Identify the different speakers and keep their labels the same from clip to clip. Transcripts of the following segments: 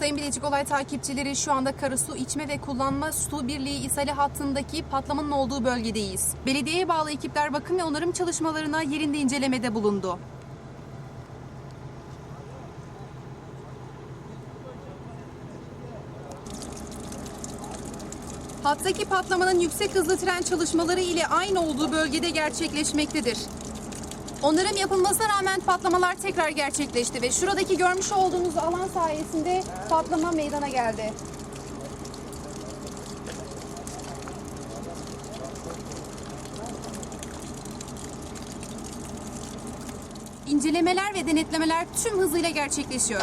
Speaker 1: Sayın Bilecik Olay takipçileri şu anda Karasu İçme ve Kullanma Su Birliği İsale hattındaki patlamanın olduğu bölgedeyiz. Belediyeye bağlı ekipler bakım ve onarım çalışmalarına yerinde incelemede bulundu. Hattaki patlamanın yüksek hızlı tren çalışmaları ile aynı olduğu bölgede gerçekleşmektedir. Onarım yapılmasına rağmen patlamalar tekrar gerçekleşti ve şuradaki görmüş olduğunuz alan sayesinde patlama meydana geldi. İncelemeler ve denetlemeler tüm hızıyla gerçekleşiyor.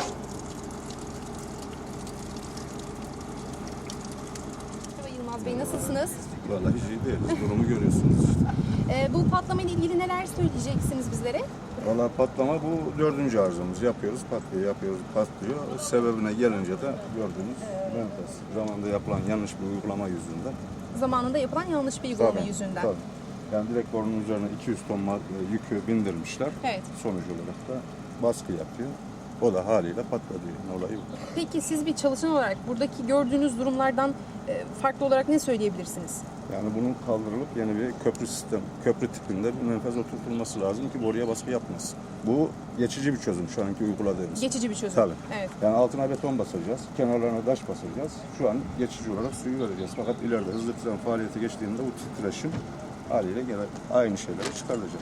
Speaker 1: Yılmaz Bey nasılsınız?
Speaker 2: Vallahi hiç iyi değiliz. Durumu görüyorsunuz işte.
Speaker 1: Ee, bu patlamayla ilgili neler söyleyeceksiniz bizlere?
Speaker 2: Vallahi patlama bu dördüncü arızamız. Yapıyoruz, patlıyor, yapıyoruz, patlıyor. Sebebine gelince de gördüğünüz menfes. Zamanında yapılan yanlış bir uygulama yüzünden.
Speaker 1: Zamanında yapılan yanlış bir uygulama
Speaker 2: Tabii,
Speaker 1: yüzünden.
Speaker 2: tabii. Yani direkt borunun üzerine 200 ton e, yükü bindirmişler.
Speaker 1: Evet.
Speaker 2: Sonuç olarak da baskı yapıyor. O da haliyle patladı. Yani olayı bu.
Speaker 1: Peki siz bir çalışan olarak buradaki gördüğünüz durumlardan e, farklı olarak ne söyleyebilirsiniz?
Speaker 2: Yani bunun kaldırılıp yeni bir köprü sistem, köprü tipinde bir menfez oturtulması lazım ki boruya baskı yapmasın. Bu geçici bir çözüm şu anki uyguladığımız.
Speaker 1: Geçici bir çözüm.
Speaker 2: Tabii.
Speaker 1: Evet.
Speaker 2: Yani altına beton basacağız, kenarlarına taş basacağız. Şu an geçici olarak suyu vereceğiz. Fakat ileride hızlı tren faaliyete geçtiğinde bu titreşim haliyle gene aynı şeyleri çıkarılacak.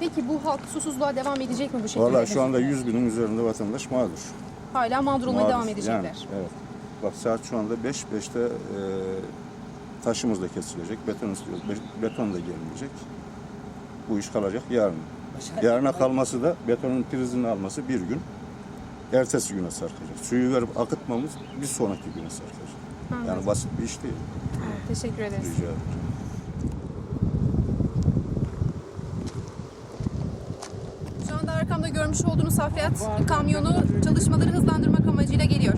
Speaker 1: Peki bu halk susuzluğa devam edecek mi bu şekilde?
Speaker 2: Vallahi şu anda 100 binin üzerinde vatandaş mağdur.
Speaker 1: Hala mağdur olmaya
Speaker 2: Mağdur.
Speaker 1: devam edecekler.
Speaker 2: Yani, evet. Bak saat şu anda 5, 5'te e, taşımız da kesilecek, beton istiyoruz. Be- beton da gelmeyecek. Bu iş kalacak yarın. Yarına kalması da betonun prizini alması bir gün. Ertesi güne sarkacak. Suyu verip akıtmamız bir sonraki güne sarkacak.
Speaker 1: Anladım.
Speaker 2: Yani basit bir iş değil.
Speaker 1: Teşekkür ederiz.
Speaker 2: Rica ederim.
Speaker 1: Şu anda arkamda görmüş olduğunuz hafriyat kamyonu çalışmaları hızlandırmak amacıyla geliyor.